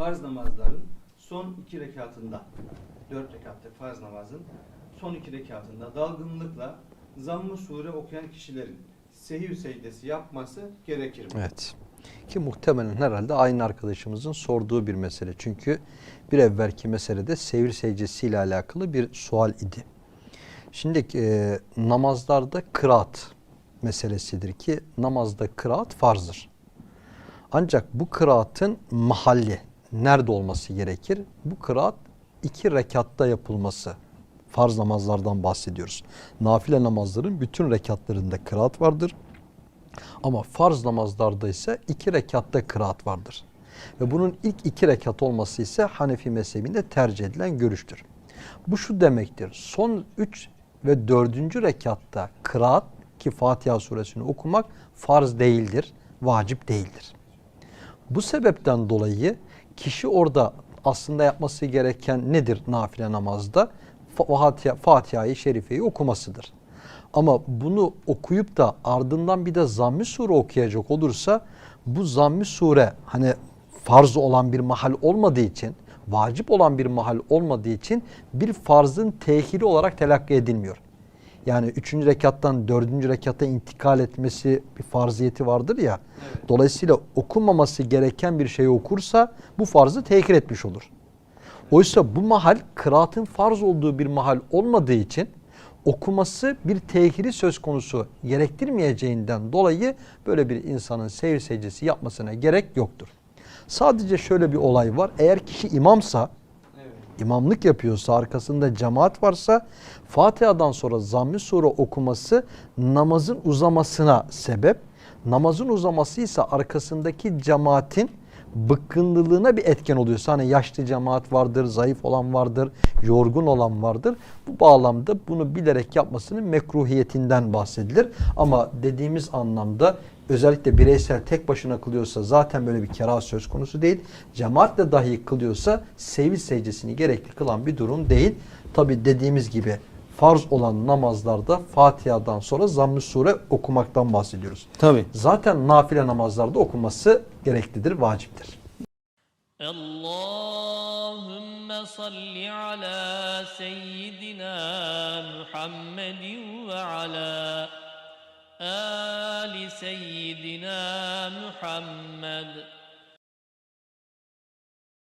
farz namazların son iki rekatında, dört rekatta farz namazın son iki rekatında dalgınlıkla zamm-ı sure okuyan kişilerin sehir secdesi yapması gerekir mi? Evet. Ki muhtemelen herhalde aynı arkadaşımızın sorduğu bir mesele. Çünkü bir evvelki meselede sevir secdesi ile alakalı bir sual idi. Şimdi e, namazlarda kıraat meselesidir ki namazda kıraat farzdır. Ancak bu kıraatın mahalli nerede olması gerekir? Bu kıraat iki rekatta yapılması. Farz namazlardan bahsediyoruz. Nafile namazların bütün rekatlarında kıraat vardır. Ama farz namazlarda ise iki rekatta kıraat vardır. Ve bunun ilk iki rekat olması ise Hanefi mezhebinde tercih edilen görüştür. Bu şu demektir. Son üç ve dördüncü rekatta kıraat ki Fatiha suresini okumak farz değildir, vacip değildir. Bu sebepten dolayı kişi orada aslında yapması gereken nedir nafile namazda? Fatiha- Fatiha-i Şerife'yi okumasıdır. Ama bunu okuyup da ardından bir de zamm-ı sure okuyacak olursa bu zamm-ı sure hani farz olan bir mahal olmadığı için, vacip olan bir mahal olmadığı için bir farzın tehiri olarak telakki edilmiyor. Yani üçüncü rekattan dördüncü rekata intikal etmesi bir farziyeti vardır ya. Evet. Dolayısıyla okunmaması gereken bir şeyi okursa bu farzı tehir etmiş olur. Oysa bu mahal kıraatın farz olduğu bir mahal olmadığı için okuması bir tehiri söz konusu gerektirmeyeceğinden dolayı böyle bir insanın seyir secdesi yapmasına gerek yoktur. Sadece şöyle bir olay var. Eğer kişi imamsa. İmamlık yapıyorsa, arkasında cemaat varsa Fatiha'dan sonra zamm-ı sure okuması namazın uzamasına sebep. Namazın uzaması ise arkasındaki cemaatin bıkkınlığına bir etken oluyorsa hani yaşlı cemaat vardır, zayıf olan vardır, yorgun olan vardır. Bu bağlamda bunu bilerek yapmasının mekruhiyetinden bahsedilir. Ama dediğimiz anlamda özellikle bireysel tek başına kılıyorsa zaten böyle bir kera söz konusu değil. Cemaatle dahi kılıyorsa sevil secdesini gerekli kılan bir durum değil. Tabi dediğimiz gibi farz olan namazlarda Fatiha'dan sonra zamm-ı sure okumaktan bahsediyoruz. Tabi. Zaten nafile namazlarda okunması gereklidir, vaciptir. Allahümme salli ala seyyidina Muhammedin ve ala لسيدنا محمد.